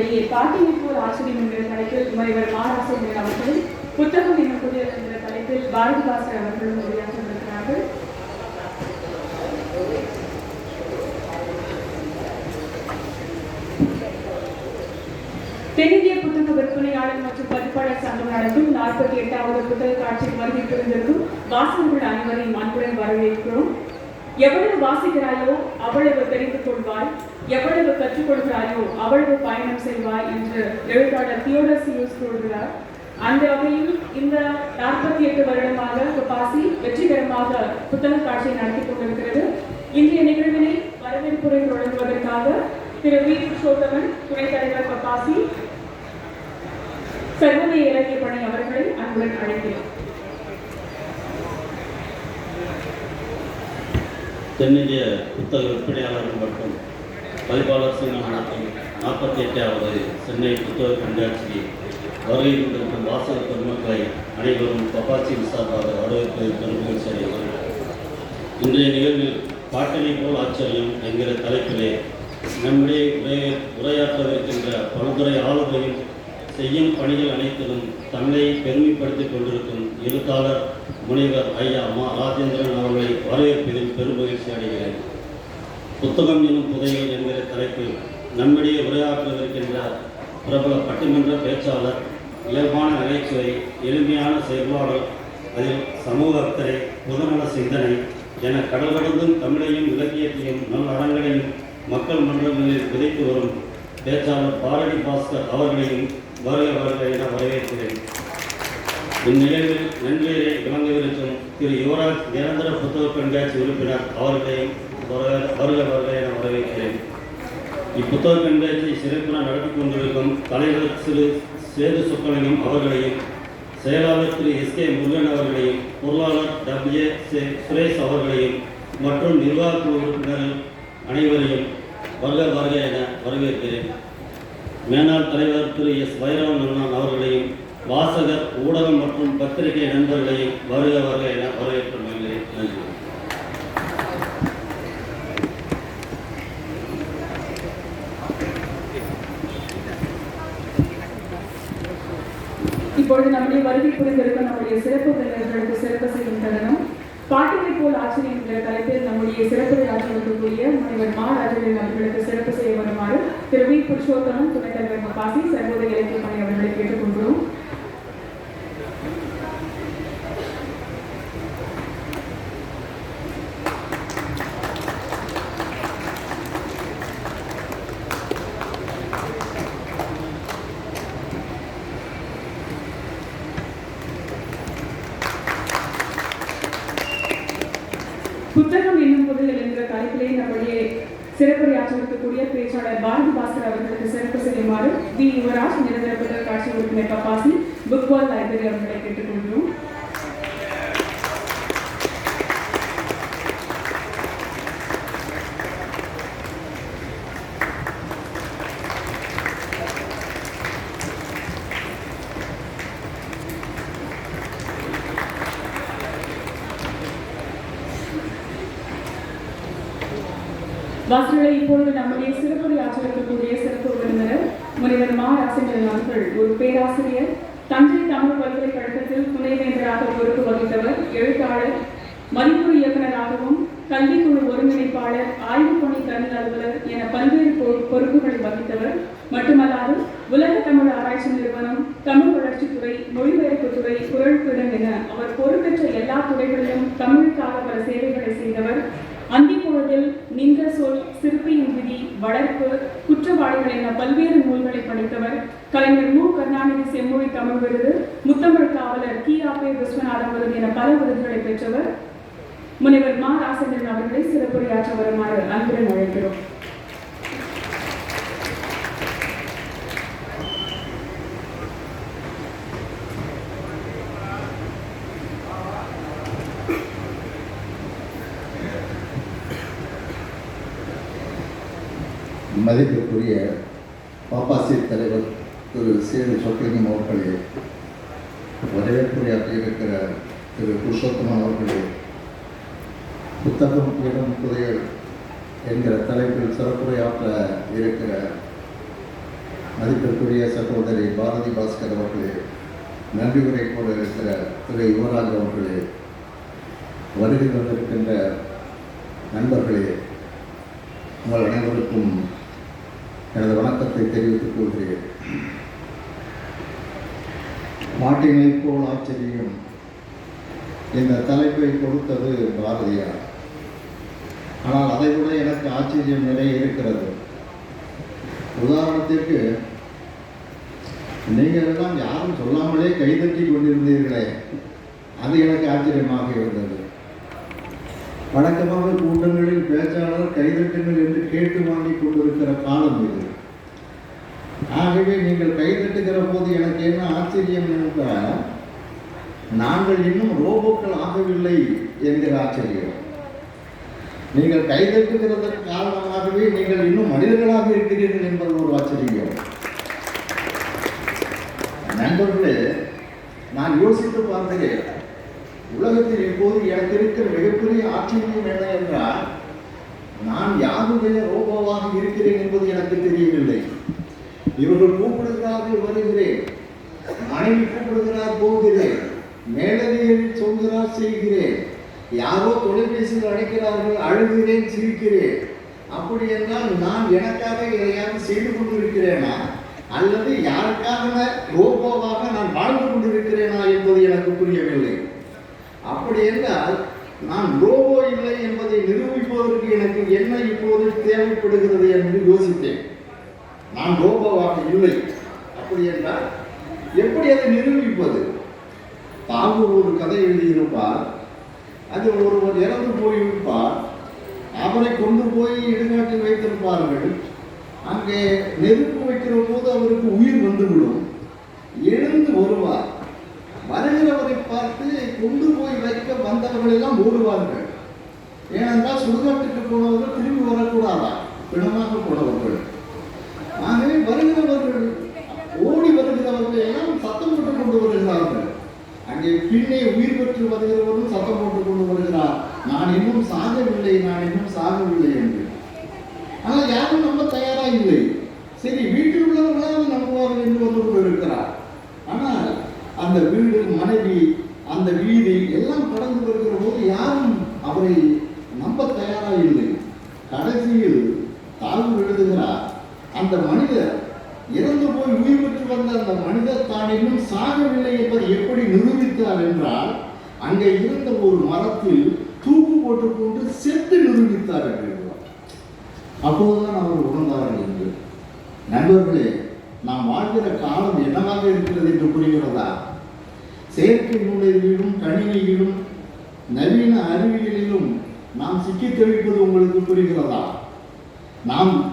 வழியே பாட்டினுக்கு ஒரு ஆச்சரியம் என்கிற தலைப்பில் முனைவர் மாராசிரியர் அவர்கள் புத்தகம் என்னும் புதிய என்கிற தலைப்பில் பாரதிதாசர் அவர்களும் உரையாற்றியிருக்கிறார்கள் தென்னிந்திய புத்தக விற்பனையாளர் மற்றும் பதிப்பாளர் சங்கம் நடத்தும் நாற்பத்தி எட்டாவது புத்தக காட்சியில் வருகை வாசகர்கள் அனைவரையும் அன்புடன் வரவேற்கிறோம். எவ்வளவு வாசிக்கிறாயோ அவ்வளவு தெரிந்து கொள்வாய். எவ்வளவு கற்றுக் கொடுக்கிறாயோ அவ்வளவு பயணம் செய்வாய் என்று எழுத்தாளர் தியோடசியூஸ் கூறுகிறார். அந்த வகையில் இந்த நாற்பத்தி எட்டு வருடமாக துப்பாசி வெற்றிகரமாக புத்தக காட்சியை நடத்தி கொண்டிருக்கிறது. இன்றைய நிகழ்வினை வரவேற்புரை தொடங்குவதற்காக திரு வி. புருஷோத்தமன் துணைத் தலைவர் கபாசி சர்வதேய இலக்கிய பணி அவர்களை அன்புடன் அழைக்கிறேன். தென்னிந்திய புத்தக விற்பனையாளர்கள் மற்றும் பதிப்பாளர் சங்கம் நடத்தும் நாற்பத்தி எட்டாவது சென்னை புத்தக கண்காட்சி. வருகை கொண்டிருக்கும் வாசக பெருமக்களை அனைவரும் பப்பாச்சி சார்பாக வரவேற்பது பெருமகிழ்ச்சி அடைகிறேன் இன்றைய நிகழ்வில் பாட்டினை போல் ஆச்சரியம் என்கிற தலைப்பிலே நம்முடைய உரைய உரையாற்றவிருக்கின்ற பலதுறை ஆளுமையும் செய்யும் பணிகள் அனைத்திலும் தன்னை பெருமைப்படுத்திக் கொண்டிருக்கும் எழுத்தாளர் முனைவர் ஐயா மா ராஜேந்திரன் அவர்களை வரவேற்பதில் பெருமகிழ்ச்சி அடைகிறேன். புத்தகம் எனும் புதையல் என்கிற தலைப்பில் நம்மிடையே உரையாற்றவிருக்கின்ற பிரபல பட்டிமன்ற பேச்சாளர் இயல்பான நகைச்சுவை எளிமையான செயல்பாடல் அதில் சமூக அக்கறை பொதுநல சிந்தனை என கடல் கடந்தும் தமிழையும் இலக்கியத்தையும் நல் அறங்களையும் மக்கள் மன்றங்களில் விதைத்து வரும் பேச்சாளர் பாரதி பாஸ்கர் அவர்களையும் வருக வருக என வரவேற்கிறேன். இந்நிகழ்வில் நன்றியை விளங்கவிருக்கும் திரு யுவராஜ் நிரந்தர புத்தக கண்காட்சி உறுப்பினர் அவர்களையும் வருக வருக வருக என வரவேற்கிறேன். இப்புத்தக கண்காட்சியை சிறப்புடன் நடத்தி கொண்டிருக்கும் தலைவர் திரு சேது சொக்கலிங்கம் அவர்களையும் செயலாளர் திரு எஸ் கே முருகன் அவர்களையும் பொருளாளர் டபிள்யூ சே சுரேஷ் அவர்களையும் மற்றும் நிர்வாக உறுப்பினர்கள் அனைவரையும் வருக வருக என வரவேற்கிறேன். மேனாள் தலைவர் திரு எஸ் வைரவன் அண்ணன் அவர்களையும் வாசகர் ஊடகம் மற்றும் பத்திரிகை நண்பர்களையும் வருக வருக என வரவேற்று நம்முடைய புரிந்திருக்க நம்முடைய சிறப்பு விருந்தினர்களுக்கு சிறப்பு செய்யும் தருணம் பாட்டினை போல் ஆச்சரியம் என்ற தலைப்பில் நம்முடைய சிறப்புரை ஆற்றலுக்குரிய முனைவர் மா ராஜவேல் அவர்களுக்கு சிறப்பு செய்ய வருமாறு திரு வி புருஷோத்தமன் துணைத் தலைவர் மபாசி சர்வோதய இலக்கிய பணி அவர்களை கேட்டுக்கொண்டோம் புத்தகம் என்னும் புதையல் என்ற தலைப்பிலே நம்முடைய சிறப்புரையாற்றக்கூடிய பேச்சாளர் பாரதி பாஸ்கர் அவர்களுக்கு சிறப்பு செய்யுமாறு வி யுவராஜ் நிரந்தர புத்தக காட்சி உறுப்பினர் கப்பாசி புக்வால் லைப்ரரி அவர்களை கேட்டுக்கொள்கிறோம் வாசகர்களை இப்பொழுது நம்முடைய சிறப்புரை ஆற்றலுக்குரிய சிறப்பு விருந்தினர் முனைவர் மா. ராசேந்திரன் அவர்கள் ஒரு பேராசிரியர் தஞ்சை தமிழ் பல்கலைக்கழகத்தில் துணைவேந்தராக பொறுப்பு வகித்தவர் எழுத்தாளர் மதிப்புறு இயக்குநராகவும் கல்விக்குழு ஒருங்கிணைப்பாளர் ஆய்வுப்பணி தமிழ் அலுவலர் என பல்வேறு பொறுப்புகளை வகித்தவர் என பல்வேறு நூல்களை படித்தவர். கலைஞர் மு. கருணாநிதி செம்மொழி தமிழ் விருது முத்தமிழ் காவலர் கி. ஆபே விஸ்வநாதன் விருது என பல விருதுகளை பெற்றவர். முனைவர் மா. ராசேந்திரன் அவர்களை சிறப்புரையாற்ற வருமாறு அன்புடன் அழைக்கிறோம். மதிப்பு தலைவர் திரு சேது சொக்கலிங்கம் அவர்களே வரவேற்புரையாற்றி இருக்கிற திரு புருஷோத்தமன் அவர்களே புத்தகம் இடம் புதையல் என்கிற தலைப்பில் சிறப்புரையாற்ற இருக்கிற மதிப்பிற்குரிய சகோதரி பாரதி பாஸ்கர் அவர்களே நன்றி உரை கூட இருக்கிற திரு யுவராஜ் அவர்களே வருகை வந்திருக்கின்ற நண்பர்களே உங்கள் அனைவருக்கும் எனது வணக்கத்தை தெரிவித்துக் கொள்கிறேன். மாட்டினை போல் ஆச்சரியம். இந்த தலைப்பை கொடுத்தது பாரதியார். ஆனால் அதை விட எனக்கு ஆச்சரியம் நிறைய இருக்கிறது. உதாரணத்திற்கு நீங்கள் எல்லாம் யாரும் சொல்லாமலே கைதட்டி கொண்டிருந்தீர்களே. அது எனக்கு ஆச்சரியமாக இருந்தது. வழக்கமாக கூட்டங்களில் பேச்சாளர் கைதட்டுங்கள் என்று கேட்டு வாங்கி கொண்டிருக்கிற காலம் இது. ஆகவே நீங்கள் கைதட்டுகிற போது எனக்கு என்ன ஆச்சரியம் என்றால் நாங்கள் இன்னும் ரோபோக்கள் ஆகவில்லை என்கிற ஆச்சரியம். நீங்கள் கைதட்டுகிறதற்கு காரணமாகவே நீங்கள் இன்னும் மனிதர்களாக இருக்கிறீர்கள் என்பது ஒரு ஆச்சரியம். நண்பர்களே நான் யோசித்து பார்க்கிறேன். உலகத்தில் இப்போது எனக்கு இருக்கிற மிகப்பெரிய ஆச்சரியம் என்ன என்றால் நான் யாருடைய ரோபோவாக இருக்கிறேன் என்பது எனக்கு தெரியவில்லை. இவர்கள் கூப்பிடுகிறார்கள் வருகிறேன். மனைவி கூப்பிடுகிறார் போகிறேன் மேலதிகளில் சொல்கிறார் செய்கிறேன். யாரோ தொலைபேசியில் அழைக்கிறார்கள் அழுகிறேன் சிரிக்கிறேன். அப்படி என்றால் நான் எனக்காக எதையாவது செய்து கொண்டிருக்கிறேனா? அல்லது யாருக்காக ரோபோவாக நான் வாழ்ந்து கொண்டிருக்கிறேனா என்பது எனக்கு புரியவில்லை. அப்படி என்றால் நான் ரோபோ இல்லை என்பதை நிரூபிப்பதற்கு எனக்கு என்ன இப்போது தேவைப்படுகிறது என்று யோசித்தேன். நான் ரோபோவாக இல்லை. அப்படி என்றால் எப்படி அதை நிரூபிப்பது? தாகூர் ஒரு கதை எழுதியிருப்பார். அதில் ஒருவர் இறந்து போயிருப்பார். அவரை கொண்டு போய் இடுகாட்டில் வைத்திருப்பார்கள். அங்கே நெருப்பு வைக்கிற போது அவருக்கு உயிர் வந்துவிடும். எழுந்து வருவார். வருகிறவரை பார்த்து கொண்டு போய் வைக்க வந்தவர்கள் எல்லாம் ஓடுவார்கள் ஏனென்றால் சுடுகாட்டுக்கு போனவர்கள் திரும்பி வரக்கூடாதா? பிணமாக போனவர்கள். ஆகவே வருகிறவர்கள் ஓடி வருகிறவர்கள் எல்லாம் சத்தம் போட்டு கொண்டு வருகிறார்கள். அங்கே பின்னே உயிர் பெற்று வருகிறவரும் சத்தம் போட்டு கொண்டு வருகிறார். நான் இன்னும் சாகவில்லை நான் இன்னும் சாகவில்லை என்று ஆனால் யாரும் நம்ப தயாரா இல்லை சரி வீட்டில் உள்ளவர்களாவது நம்புவார்கள் என்று வந்து கொண்டு இருக்கிறார் ஆனால் அந்த வீடு மனைவி அந்த வீடு எல்லாம் கடந்து வருகிற போது யாரும் அவரை நம்ப தயாரா இல்லை கடைசியில் தாழ்வு எழுதுகிறார் அந்த மனிதர் இறந்து போய் உயிர் பெற்று வந்த அந்த மனிதர் தான் இன்னும் சாகவில்லை என்பதை எப்படி நிரூபித்தார் என்றால் அங்கே இருந்த ஒரு மரத்தில் தூக்கு போட்டுக்கொண்டு செத்து நிரூபித்தார் என்று எழுதுவார். அப்போதுதான் அவர்கள் உணர்ந்தார்கள் என்று. நண்பர்களே நாம் வாழ்கிற காலம் என்னவாக இருக்கிறது என்று புரிகிறதா? செயற்கை நுழைவிலும் கணினியிலும் நவீன அறிவியலிலும் நாம் சிக்கி தெரிவிப்பது உங்களுக்கு புரிகிறதா? நாம்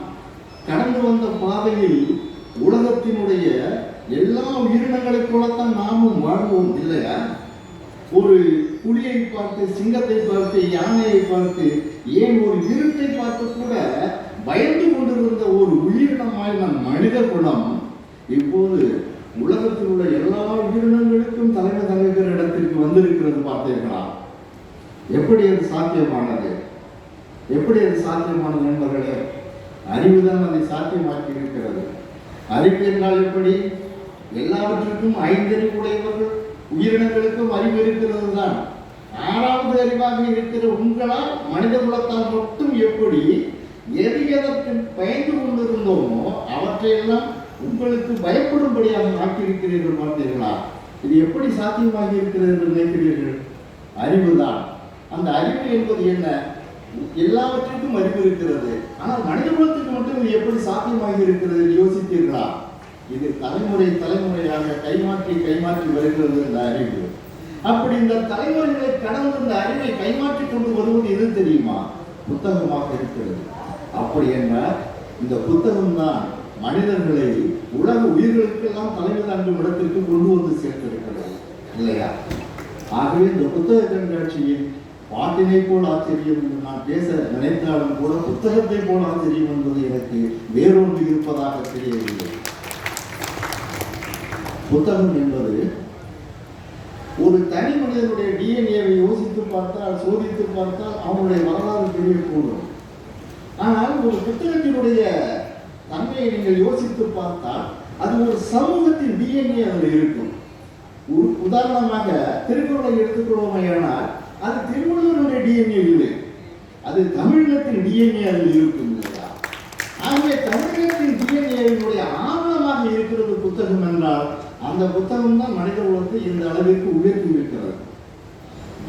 கடந்து வந்த பாதையில் உலகத்தினுடைய எல்லா உயிரினங்களைப் போலத்தான் நாமும் வாழ்வோம் இல்லையா? ஒரு புலியை பார்த்து சிங்கத்தை பார்த்து யானையை பார்த்து ஏன் ஒரு இருட்டை பார்த்து கூட பயந்து கொண்டிருந்த ஒரு உயிரினமான மனித குணம் இப்போது உலகத்தில் உள்ள எல்லா உயிரினங்களுக்கும் தலைமை தலைவர் இடத்திற்கு வந்திருக்கிறது பார்த்தீர்களா? எப்படி அது சாத்தியமானது? எப்படி அது சாத்தியமானது நண்பர்களே? அறிவுதான் அதை சாத்தியமாக்கி இருக்கிறது அறிவு என்றால் எப்படி? எல்லாவற்றுக்கும் ஐந்தறிவு உடையவர்கள் உயிரினங்களுக்கும் அறிவு இருக்கிறது தான் ஆறாவது அறிவாக இருக்கிற உங்களால் மனித குலத்தால் மட்டும் எப்படி எது எதற்கு பயந்து கொண்டிருந்தோமோ அவற்றையெல்லாம் உங்களுக்கு பயப்படும்படியாக ஆக்கியிருக்கிறீர்கள் பார்த்தீர்களா? இது எப்படி சாத்தியமாகி இருக்கிறது என்று நினைக்கிறீர்கள்? அறிவு தான். அந்த அறிவு என்பது என்ன? எல்லாவற்றிற்கும் அறிவு இருக்கிறது. ஆனால் மனித குலத்துக்கு மட்டும் இது எப்படி சாத்தியமாகி இருக்கிறது என்று யோசித்தீர்களா? இது தலைமுறை தலைமுறையாக கைமாற்றி கைமாற்றி வருகிறது இந்த அறிவு. அப்படி இந்த தலைமுறைகளை கடந்து இந்த அறிவை கைமாற்றி கொண்டு வருவது எது தெரியுமா? புத்தகமாக இருக்கிறது. அப்படி என்ன? இந்த புத்தகம் தான் மனிதர்களை உலக உயிர்களுக்கெல்லாம் தலைவர் அங்கும் இடத்திற்கு கொண்டு வந்து சேர்த்திருக்கிறது. இல்லையா? ஆகவே இந்த புத்தக கண்காட்சியில் பாட்டினை போல் ஆச்சரியம் என்று நான் பேச நினைத்தாலும் கூட புத்தகத்தை போல் ஆச்சரியம் என்பது எனக்கு வேறொன்று இருப்பதாக தெரியவில்லை. புத்தகம் என்பது ஒரு தனி மனிதனுடைய டிஎன்ஏவை யோசித்து பார்த்தால் சோதித்து பார்த்தால் அவனுடைய வரலாறு தெரியக்கூடும். ஆனால் ஒரு புத்தகத்தினுடைய தன்மையை நீங்கள் யோசித்து பார்த்தால் அது ஒரு சமூகத்தின் டிஎன்ஏ அதில் இருக்கும். உ- உதாரணமாக திருக்குறளை எடுத்துக்கொள்வோமையானால் அது திருவள்ளுவருடைய டிஎன்ஏ இல்லை. அது தமிழகத்தின் டிஎன்ஏ அதில் இருக்கும் ஆகவே தமிழகத்தின் டிஎன்ஏவினுடைய ஆவணமாக இருக்கிறது புத்தகம் என்றால் அந்த புத்தகம் தான் மனித உலகத்தை இந்த அளவிற்கு உயர்த்தி இருக்கிறது.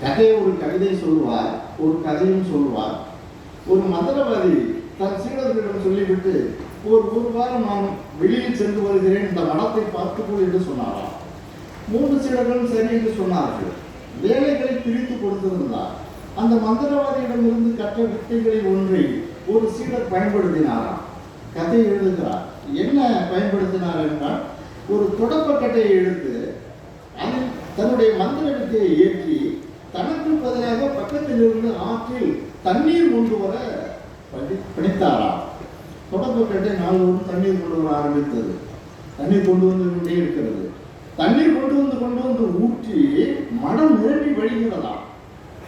கதையை ஒரு கவிதை சொல்வார் ஒரு கதையும் சொல்வார். ஒரு மந்திரவாதி தன் சீடர்களிடம் சொல்லிவிட்டு ஒரு ஒரு வாரம் நான் வெளியில் சென்று வருகிறேன் இந்த மடத்தை பார்த்துக்கொள் என்று சொன்னாராம். மூன்று சீடர்களும் சரி என்று சொன்னார்கள். வேலைகளை பிரித்து கொடுத்திருந்தார் அந்த மந்திரவாதியிடமிருந்து கற்ற வித்தைகளில் ஒன்றை ஒரு சீடர் பயன்படுத்தினாராம். கதை எழுதுகிறார். என்ன பயன்படுத்தினார் என்றால் ஒரு தொடப்பக்கட்டையை எடுத்து அதில் தன்னுடைய மந்திர வித்தையை ஏற்றி தனக்கு பதிலாக பக்கத்தில் இருந்து ஆற்றில் தண்ணீர் கொண்டு வர படி- பணித்தாராம். தொடப்பக்கட்டை நாள்தோறும் தண்ணீர் கொண்டு வர ஆரம்பித்தது. தண்ணீர் கொண்டு வந்து கொண்டே இருக்கிறது. தண்ணீர் கொண்டு வந்து கொண்டு வந்து ஊற்றி மடம் நிரம்பி வழிகிறதாம்.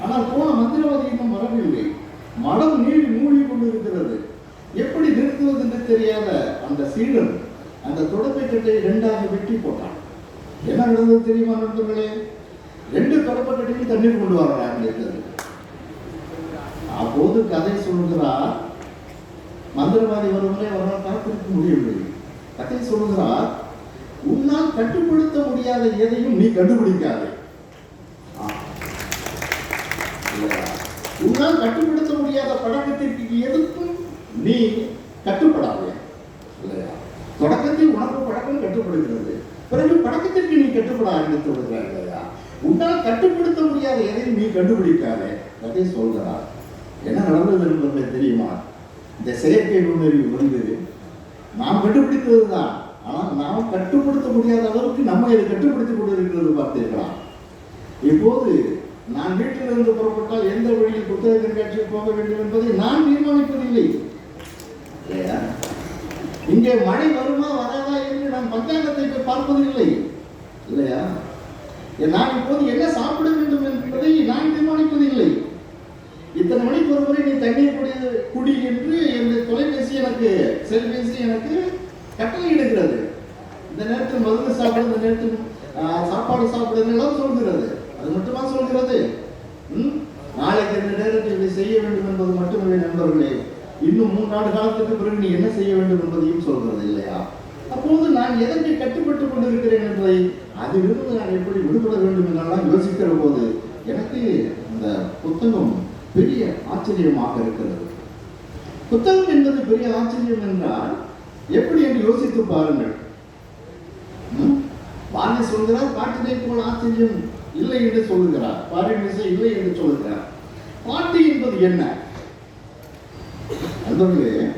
ஆனால் போன மந்திரவாதி இன்னும் வரவில்லை. மடம் நீர் மூழ்கி கொண்டு இருக்கிறது. எப்படி நிறுத்துவது என்று தெரியாத அந்த சீடன் அந்த தொடப்பக்கட்டை ரெண்டாக வெட்டி போட்டான். என்ன நடந்தது தெரியுமா நண்பர்களே? ரெண்டு தொடப்பக்கட்டையும் தண்ணீர் கொண்டு வர ஆரம்பித்தது அப்போது கதை சொல்கிறார் மந்திரவாதி வருவதை அவரால் காத்திருக்க முடியவில்லை. கதை சொல்கிறார் உன்னால் கட்டுப்படுத்த முடியாத எதையும் நீ கண்டுபிடிக்காதே. உன்னால் கட்டுப்படுத்த முடியாத பழக்கத்திற்கு எதுக்கும் நீ கட்டுப்படாதே. பழக்கம் பிறகு பழக்கத்திற்கு நீ கட்டுப்பட ஆரம்பித்து விடுகிறாய் இல்லையா? உன்னால் கட்டுப்படுத்த முடியாத எதையும் நீ கண்டுபிடிக்காதே. அதை சொல்கிறார். என்ன நடந்தது என்பதை தெரியுமா? இந்த செயற்கை நுண்ணறிவு வந்து நாம் கட்டுப்பிடித்தது தான். ஆனால் நாம் கட்டுப்படுத்த முடியாத அளவுக்கு நம்ம இதை கட்டுப்படுத்திக் கொண்டிருக்கிறது பார்த்தீர்களா? இப்போது நான் வீட்டிலிருந்து புறப்பட்டால் எந்த வழியில் புத்தக கண்காட்சிக்கு போக வேண்டும் என்பதை நான் தீர்மானிப்பதில்லை. இல்லையா இங்கே மழை வருமா வர பஞ்சாங்கத்தை போய் பார்ப்பதில்லை. இல்லையா? நான் இப்போது என்ன சாப்பிட வேண்டும் என்பதை நான் தீர்மானிப்பதில்லை. இத்தனை மணிக்கு ஒரு முறை நீ தண்ணீர் குடி குடி என்று என் தொலைபேசி எனக்கு செல்பேசி எனக்கு கட்டளை எடுக்கிறது இந்த நேரத்தில் மருந்து சாப்பிட இந்த நேரத்தில் சாப்பாடு சாப்பிடுறது சொல்கிறது. அது மட்டுமா சொல்கிறது? நாளைக்கு இந்த நேரத்தில் இதை செய்ய வேண்டும் என்பது மட்டுமில்லை நண்பர்களே. இன்னும் மூணு நாலு காலத்துக்கு பிறகு நீ என்ன செய்ய வேண்டும் என்பதையும் சொல்கிறது இல்லையா? அப்போது நான் எதற்கு கட்டுப்பட்டு கொண்டிருக்கிறேன் என்பதை அதிலிருந்து நான் எப்படி விடுபட வேண்டும் என்றெல்லாம் யோசிக்கிற போது எனக்கு இந்த புத்தகம் பெரிய ஆச்சரியமாக இருக்கிறது. புத்தகம் என்பது பெரிய ஆச்சரியம் என்றால் எப்படி என்று யோசித்து பாருங்கள். ம்? வாணி சொல்கிறார் பாட்டினை போல் ஆச்சரியம் இல்லை என்று சொல்லுகிறார். இசை இல்லை என்று சொல்லுகிறார். பாட்டு என்பது என்ன? அதோடு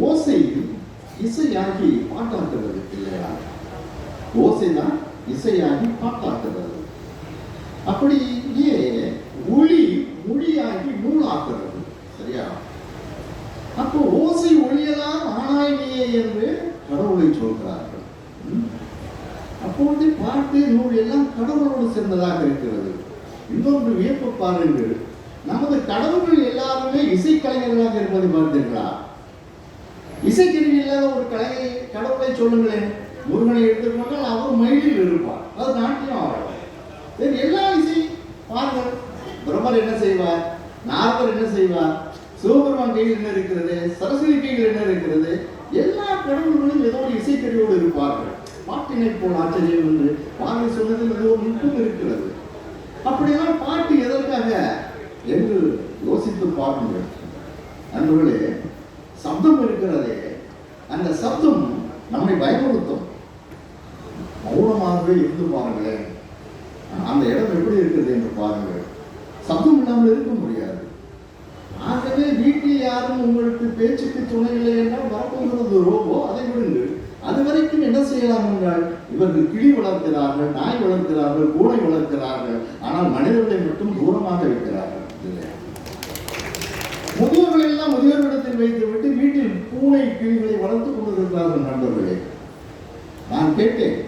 ஓசை இசையாகி பாட்டாக்குறது இல்லையா? ஓசைதான் இசையாகி பாட்டாக்குறது அப்படியே ஒளி மொழியாகி நூலாக்குறது சரியா? அப்போ ஓசை ஒளியெல்லாம் ஆனாயினியே என்று கடவுளை சொல்கிறார்கள். அப்போ வந்து பாட்டு நூல் எல்லாம் கடவுளோடு சேர்ந்ததாக இருக்கிறது. இன்னொன்று வியப்பு பாருங்கள். நமது கடவுள்கள் எல்லாருமே இசைக்கலைஞர்களாக இருப்பதை பார்த்தீர்களா இசைக்கருவி இல்லாத ஒரு கலையை கடவுளை சொல்லுங்களேன். முருகனை எடுத்துக்கொண்டால் அவர் மயிலில் இருப்பார். அது நாட்டியம் ஆடுவார் எல்லா இசை பாருங்கள் பிரம்மர் என்ன செய்வார்? நாரதர் என்ன செய்வார்? சிவபெருமான் கையில் என்ன இருக்கிறது? சரஸ்வதி கையில் என்ன இருக்கிறது? எல்லா கடவுள்களும் ஏதோ ஒரு இசைக்கருவியோடு இருப்பார்கள். பாட்டினை போல் ஆச்சரியம் என்று பாரதி சொன்னதில் ஏதோ ஒரு நுட்பம் இருக்கிறது. அப்படியெல்லாம் பாட்டு எதற்காக? என்று யோசித்து பாருங்கள் நண்பர்களே சப்தம் இருக்கிறதே. அந்த சப்தம் நம்மை பயமுறுத்தும். மௌனமாகவே இருந்து பாருங்களேன். அந்த இடம் எப்படி இருக்குது என்று பாருங்கள். சப்தம் இல்லாமல் இருக்க முடியாது. ஆகவே வீட்டில் யாரும் உங்களுக்கு பேச்சுக்கு துணை இல்லை என்றால் வரப்போகிறது ரோபோ அதை விடுங்கள். அது வரைக்கும் என்ன செய்யலாம் என்றால் இவர்கள் கிளி வளர்க்கிறார்கள் நாய் வளர்க்கிறார்கள் கூடை வளர்க்கிறார்கள். ஆனால் மனிதர்களை மட்டும் தூரமாக வைக்கிறார்கள். முதியோர்கள் எல்லாம் முதியோர்களிடத்தில் வைத்துவிட்டு வீட்டில் பூனை கிளிகளை வளர்த்துக் கொண்டிருந்தார்கள் நண்பர்களே. நான் கேட்டேன்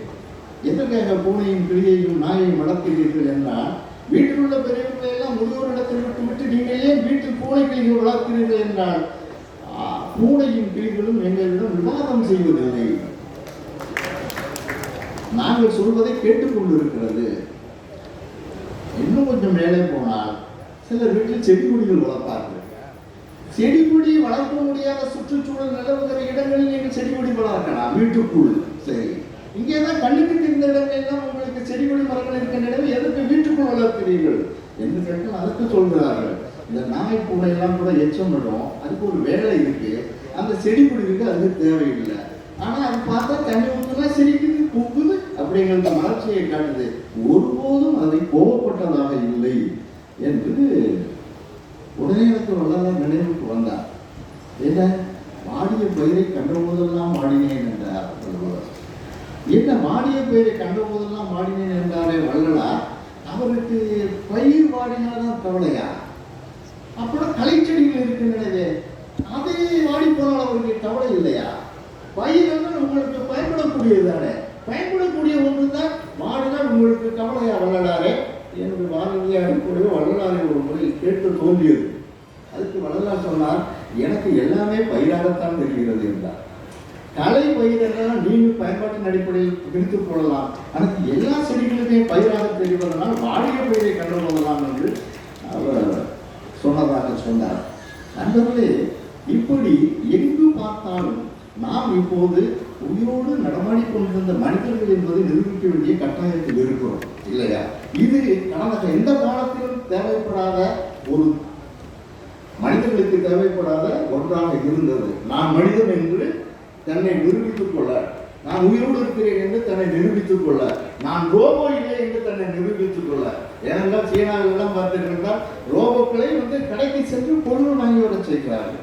எதற்காக பூனையும் கிளியையும் நாயையும் வளர்க்கிறீர்கள் என்றால் வீட்டில் உள்ள பெரியவர்களை எல்லாம் முதியோரிடத்தில் விட்டு விட்டு நீங்கள் ஏன் வீட்டில் பூனை கிளிகள் வளர்க்கிறீர்கள் என்றால் பூனையும் கிளிகளும் எங்களிடம் விவாதம் செய்வதில்லை. நாங்கள் சொல்வதை கேட்டுக்கொண்டிருக்கிறது. இன்னும் கொஞ்சம் மேலே போனால் சிலர் வீட்டில் செடி கொடிகள் வளர்ப்பார்கள். செடி கொடி வளர்க்க முடியாத சுற்றுச்சூழல் நிலவுகிற இடங்களில் நீங்கள் செடி கொடி வளர்க்கலாம் வீட்டுக்குள் சரி. இங்கே தான் கண்ணுக்கு தெரிந்த இடங்கள் உங்களுக்கு செடி கொடி மரங்கள் இருக்கின்ற இடம் எதற்கு வீட்டுக்குள் வளர்க்கிறீர்கள்? என்று கேட்டால் அதுக்கு சொல்கிறார்கள். இந்த நாய் கூட எல்லாம் கூட எச்சம் விடும் அதுக்கு ஒரு வேலை இருக்கு. அந்த செடி கொடி இருக்கு அதுக்கு தேவையில்லை. ஆனால் அது பார்த்தா தண்ணி ஊற்றுனா சிரிக்குது பூக்குது அப்படிங்கிற மலர்ச்சியை காட்டுது. ஒருபோதும் அதை கோவப்பட்டதாக இல்லை என்று உடனே எனக்கு வல்லவர் நினைவுக்கு வந்தார். என்ன? வாடிய பயிரை கண்ட போதெல்லாம் வாடினேன் என்றார் வள்ளுவர் என்ன வாடிய பயிரை கண்ட போதெல்லாம் வாடினேன் என்றாரே வள்ளலார் அவருக்கு பயிர் வாடினாதான் கவலையா? அப்புறம் கலைச்செடிகள் இருக்கின்றனவே அதே வாடி போனால் அவருக்கு கவலை இல்லையா? பயிர் வந்து உங்களுக்கு பயன்படக்கூடியது தானே? பயன்படக்கூடிய ஒன்று தான் வாடினால் உங்களுக்கு கவலையா வள்ளலாரே? எனக்கு மாணவியாக கூட வள்ளலாரை ஒரு முறை கேட்டு தோன்றியது. அதுக்கு வள்ளலார் சொன்னார் எனக்கு எல்லாமே பயிராகத்தான் தெரிகிறது என்றார். கலை பயிரெல்லாம் நீங்கள் பயன்பாட்டின் அடிப்படையில் பிரித்து போடலாம். ஆனால் எல்லா செடிகளுமே பயிராக தெரிவதனால் வாழிய பயிரை கண்டு என்று அவர் சொன்னதாக சொன்னார். நண்பர்களே இப்படி எங்கு பார்த்தாலும் நாம் இப்போது உயிரோடு நடமாடி கொண்டிருந்த மனிதர்கள் என்பதை நிரூபிக்க வேண்டிய கட்டாயத்தில் இருக்கிறோம் இல்லையா? இது கடந்த எந்த காலத்திலும் தேவைப்படாத ஒரு மனிதர்களுக்கு தேவைப்படாத ஒன்றாக இருந்தது. நான் மனிதன் என்று தன்னை நிரூபித்துக் கொள்ள நான் உயிரோடு இருக்கிறேன் என்று தன்னை நிரூபித்துக் கொள்ள நான் ரோபோ இல்லை என்று தன்னை நிரூபித்துக் கொள்ள. ஏனென்றால் சீனாவில் எல்லாம் பார்த்தீர்கள் ரோபோக்களை வந்து கடைக்கு சென்று பொருள் வாங்கி வர செய்கிறார்கள்.